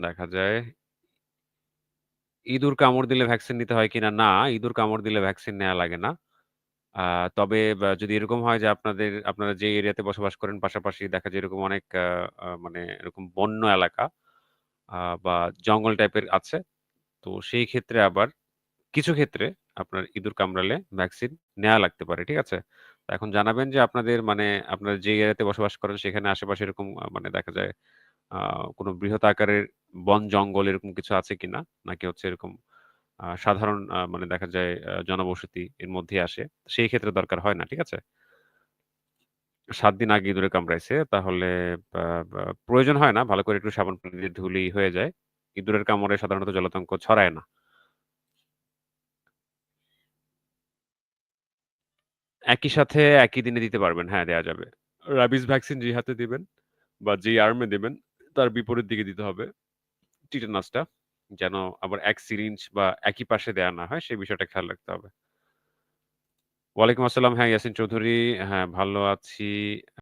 দেখা যায় ইঁদুর কামড় দিলে ভ্যাকসিন নিতে হয় কিনা? না, ইঁদুর কামড় দিলে ভ্যাকসিন নেয়া লাগে না। তবে যদি এরকম হয় যে আপনাদের আপনারা যে এরিয়াতে বসবাস করেন পাশাপাশি দেখা যায় এরকম অনেক মানে এরকম বন্য এলাকা বা জঙ্গল টাইপের আছে। তো সেই ক্ষেত্রে আবার কিছু ক্ষেত্রে আপনার ইঁদুর কামড়ালে ভ্যাকসিন নেয়া লাগতে পারে। ঠিক আছে? এখন জানাবেন যে আপনাদের মানে আপনারা যে এরিয়াতে বসবাস করেন সেখানে আশেপাশে এরকম মানে দেখা যায় আ কোন বৃহৎ আকারের বন-জঙ্গল এরকম কিছু আছে কিনা? নাকি হচ্ছে এরকম সাধারণ মানে দেখা যায় জনবসতি এর মধ্যেই আসে। সেই ক্ষেত্রে দরকার হয় না। ঠিক আছে? ৭ দিন আগে ইঁদুরে কামড়াইছে তাহলে প্রয়োজন হয় না। ভালো করে একটু সাবান পানি দিয়ে ধুলেই হয়ে যায়। ইঁদুরের কামড়ে সাধারণত জলাতঙ্ক ছড়ায় না। একই সাথে একই দিনে দিতে পারবেন। হ্যাঁ, দেওয়া যাবে। রাবিস ভ্যাকসিন যে হাতে দিবেন বা যেই আর্মে দিবেন তার বিপরীত দিকে দিতে হবে। টিটেনাসটা যেন আবার এক সিরিঞ্জ বা একই পাশে দেয়া না হয় সেই বিষয়টা খেয়াল রাখতে হবে। ওয়ালাইকুম আসসালাম। হ্যাঁ, ইয়াসিন চৌধুরী। হ্যাঁ, ভালো আছি।